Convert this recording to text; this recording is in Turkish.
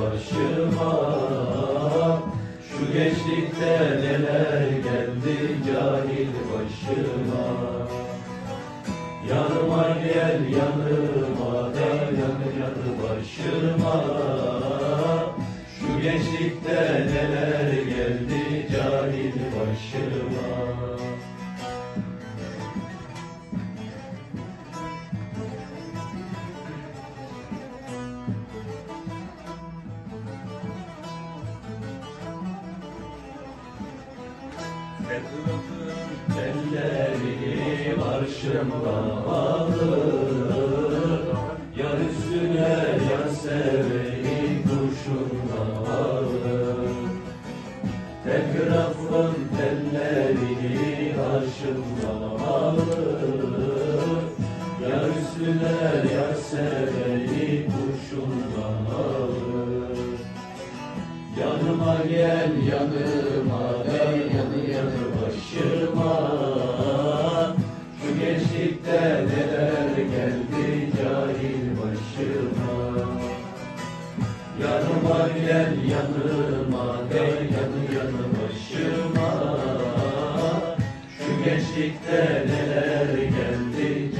başıma. Şu gençlikte neler geldi cahil başıma. Yanıma gel yanıma da yanı yanı başıma. Şu gençlikte neler geldi cahil başıma Elleri arşımda alır Yar üstüne yar seveni kurşunla alır Telgrafın tellerini arşımda alır Yar üstüne yar seveni kurşunla alır Yanıma gel yanıma başıma Şu gençlikte neler geldi cahil başıma. Yanıma gel yanıma gel yanı yanı başıma. Şu gençlikte neler geldi